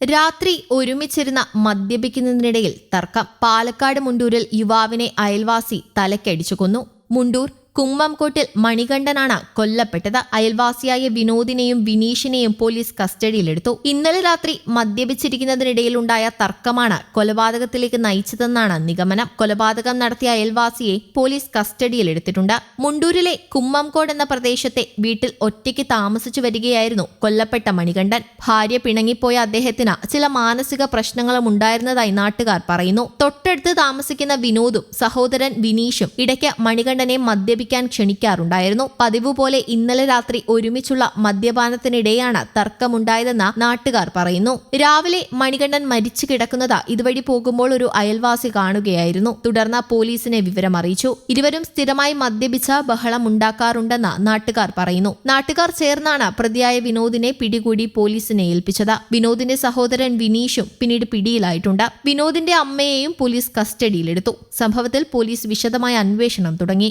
രാത്രി ഒരുമിച്ചിരുന്ന മദ്യപിക്കുന്നതിനിടയിൽ തർക്കം. പാലക്കാട് മുണ്ടൂരിൽ യുവാവിനെ അയൽവാസി തലക്കടിച്ചു കൊന്നു മുണ്ടൂർ കുമ്മംകോട്ടിൽ മണികണ്ഠനാണ് കൊല്ലപ്പെട്ടത്. അയൽവാസിയായ വിനോദിനെയും വിനീഷിനെയും പോലീസ് കസ്റ്റഡിയിലെടുത്തു. ഇന്നലെ രാത്രി മദ്യപിച്ചിരിക്കുന്നതിനിടയിലുണ്ടായ തർക്കമാണ് കൊലപാതകത്തിലേക്ക് നയിച്ചതെന്നാണ് നിഗമനം. കൊലപാതകം നടത്തിയ അയൽവാസിയെ പോലീസ് കസ്റ്റഡിയിലെടുത്തിട്ടുണ്ട്. മുണ്ടൂരിലെ കുമ്മംകോട് എന്ന പ്രദേശത്തെ വീട്ടിൽ ഒറ്റയ്ക്ക് താമസിച്ചു വരികയായിരുന്നു കൊല്ലപ്പെട്ട മണികണ്ഠൻ. ഭാര്യ പിണങ്ങിപ്പോയ അദ്ദേഹത്തിന് ചില മാനസിക പ്രശ്നങ്ങളും ഉണ്ടായിരുന്നതായി നാട്ടുകാർ പറയുന്നു. തൊട്ടടുത്ത് താമസിക്കുന്ന വിനോദും സഹോദരൻ വിനീഷും ഇടയ്ക്ക് മണികണ്ഠനെ മദ്യപിക്കാൻ ക്ഷണിക്കാറുണ്ടായിരുന്നു. പതിവ് പോലെ ഇന്നലെ രാത്രി ഒരുമിച്ചുള്ള മദ്യപാനത്തിനിടെയാണ് തർക്കമുണ്ടായതെന്ന് നാട്ടുകാർ പറയുന്നു. രാവിലെ മണികണ്ഠൻ മരിച്ചു കിടക്കുന്നത് ഇതുവഴി പോകുമ്പോൾ ഒരു അയൽവാസി കാണുകയായിരുന്നു. തുടർന്ന് പോലീസിനെ വിവരം അറിയിച്ചു. ഇരുവരും സ്ഥിരമായി മദ്യപിച്ച ബഹളം ഉണ്ടാക്കാറുണ്ടെന്ന് നാട്ടുകാർ പറയുന്നു. നാട്ടുകാർ ചേർന്നാണ് പ്രതിയായ വിനോദിനെ പിടികൂടി പോലീസിനെ ഏൽപ്പിച്ചത്. വിനോദിന്റെ സഹോദരൻ വിനീഷും പിന്നീട് പിടിയിലായിട്ടുണ്ട്. വിനോദിന്റെ അമ്മയെയും പോലീസ് കസ്റ്റഡിയിലെടുത്തു. സംഭവത്തിൽ പോലീസ് വിശദമായ അന്വേഷണം തുടങ്ങി.